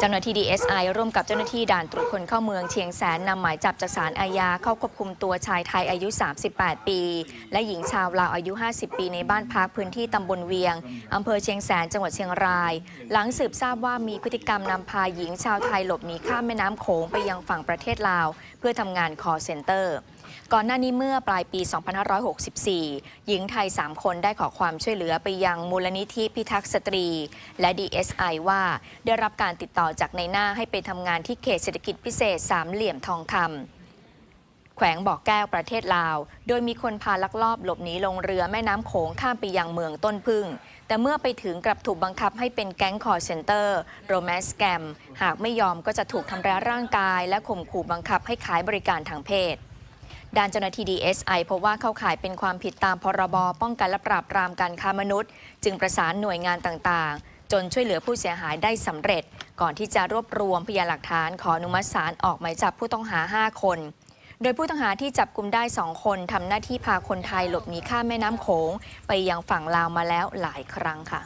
เจ้าหน้าที่ DSI ร่วมกับเจ้าหน้าที่ด่านตรวจคนเข้าเมืองเชียงแสนนำหมายจับจากศาลอาญาเข้าควบคุมตัวชายไทยอายุ 38 ปี และหญิงชาวลาวอายุ 50 ปีในบ้านพักพื้นที่ตำบลเวียงอำเภอเชียงแสนจังหวัดเชียงราย หลังสืบทราบว่ามีพฤติกรรมนำพาหญิงชาวไทยหลบหนีข้ามแม่น้ำโขงไปยังฝั่งประเทศลาว เพื่อทำงาน call center ก่อนหน้านี้เมื่อปลายปี 2564 หญิงไทย 3 คนได้ขอความช่วยเหลือไปยังมูลนิธิพิทักษ์สตรี และ DSI ว่าได้รับการติดต่อจากในหน้าให้ไปทำงานที่เขตเศรษฐกิจพิเศษสามเหลี่ยมทองคำแขวงบ่อแก้วประเทศลาว โดยมีคนพาลักลอบหลบหนีลงเรือแม่น้ำโขงข้ามไปยังเมืองต้นพึ่ง แต่เมื่อไปถึงกลับถูกบังคับให้เป็นแก๊งคอร์เซนเตอร์โรแมนส์แกม หากไม่ยอมก็จะถูกทำร้ายร่างกาย และข่มขู่บังคับให้ขายบริการทางเพศ ด้านเจ้าหน้าที่ DSI พบว่าเข้าข่ายเป็นความผิดตามพรบป้องกันและปราบปรามการค้ามนุษย์ จึงประสานหน่วยงานต่างๆ จนช่วยเหลือผู้เสียหายได้สำเร็จ ก่อนที่จะรวบรวมพยานหลักฐานขออนุมัติศาลออกหมายจับผู้ต้องหา 5 คน โดยผู้ต้องหาที่จับกลุ่มได้2คนทำหน้าที่พาคนไทยหลบหนีข้ามแม่น้ำโขง ไปยังฝั่งลาวมาแล้วหลายครั้งค่ะ